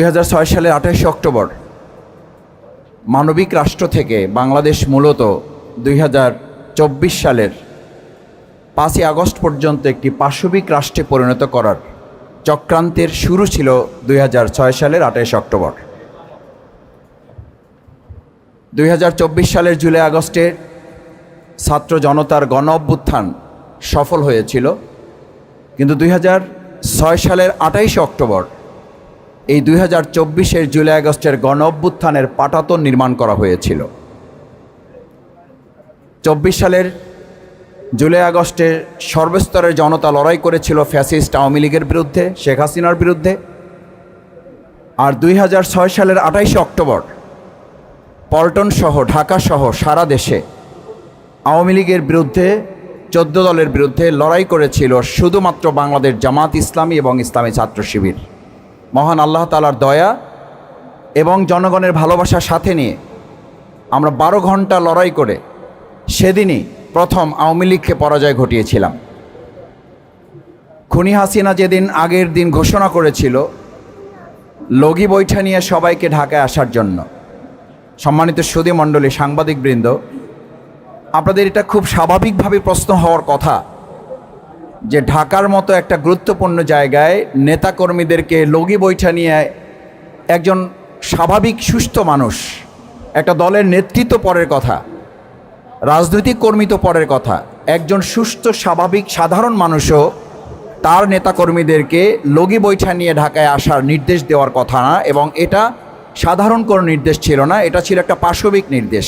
দুই হাজার ছয় সালের আঠাশে অক্টোবর মানবিক রাষ্ট্র থেকে বাংলাদেশ মূলত দুই হাজার চব্বিশ সালের পাঁচই আগস্ট পর্যন্ত একটি পাশবিক রাষ্ট্রে পরিণত করার চক্রান্তের শুরু ছিল দুই হাজার ছয় সালের আঠাশে অক্টোবর। দুই হাজার চব্বিশ সালের জুলাই আগস্টে ছাত্র জনতার গণ অভ্যুত্থান সফল হয়েছিল। কিন্তু দুই হাজার ছয় সালের আঠাইশে অক্টোবর এই দুই হাজার চব্বিশের জুলাই আগস্টের গণ অভ্যুত্থানের পাটাতন নির্মাণ করা হয়েছিল। চব্বিশ সালের জুলাই আগস্টে সর্বস্তরের জনতা লড়াই করেছিল ফ্যাসিস্ট আওয়ামী লীগের বিরুদ্ধে, শেখ হাসিনার বিরুদ্ধে। আর দুই হাজার ছয় সালের আঠাইশে অক্টোবর পল্টন সহ, ঢাকা সহ সারা দেশে আওয়ামী লীগের বিরুদ্ধে, চোদ্দ দলের বিরুদ্ধে লড়াই করেছিল শুধুমাত্র বাংলাদেশ জামাত ইসলামী এবং ইসলামী ছাত্র শিবির। মহান আল্লাহ তালার দয়া এবং জনগণের ভালোবাসার সাথে নিয়ে আমরা বারো ঘণ্টা লড়াই করে সেদিনই প্রথম আওয়ামী লীগকে পরাজয় ঘটিয়েছিলাম। খুনি হাসিনা যেদিন আগের দিন ঘোষণা করেছিল, লগি বৈঠা নিয়ে সবাইকে ঢাকায় আসার জন্য। সম্মানিত সুদী মণ্ডলী সাংবাদিকবৃন্দ আপনাদের এটা খুব স্বাভাবিকভাবে প্রশ্ন হওয়ার কথা। যে ঢাকার মতো একটা গুরুত্বপূর্ণ জায়গায় নেতাকর্মীদেরকে লগি বৈঠা নিয়ে একজন স্বাভাবিক সুস্থ মানুষ, একটা দলের নেতৃত্ব পরের কথা, রাজনৈতিক কর্মী তো পরের কথা, একজন সুস্থ, স্বাভাবিক, সাধারণ মানুষও তার নেতাকর্মীদেরকে লগি বৈঠা নিয়ে ঢাকায় আসার নির্দেশ দেওয়ার কথা না, এবং এটা সাধারণ কোনো নির্দেশ ছিল না, এটা ছিল একটা পাশবিক নির্দেশ।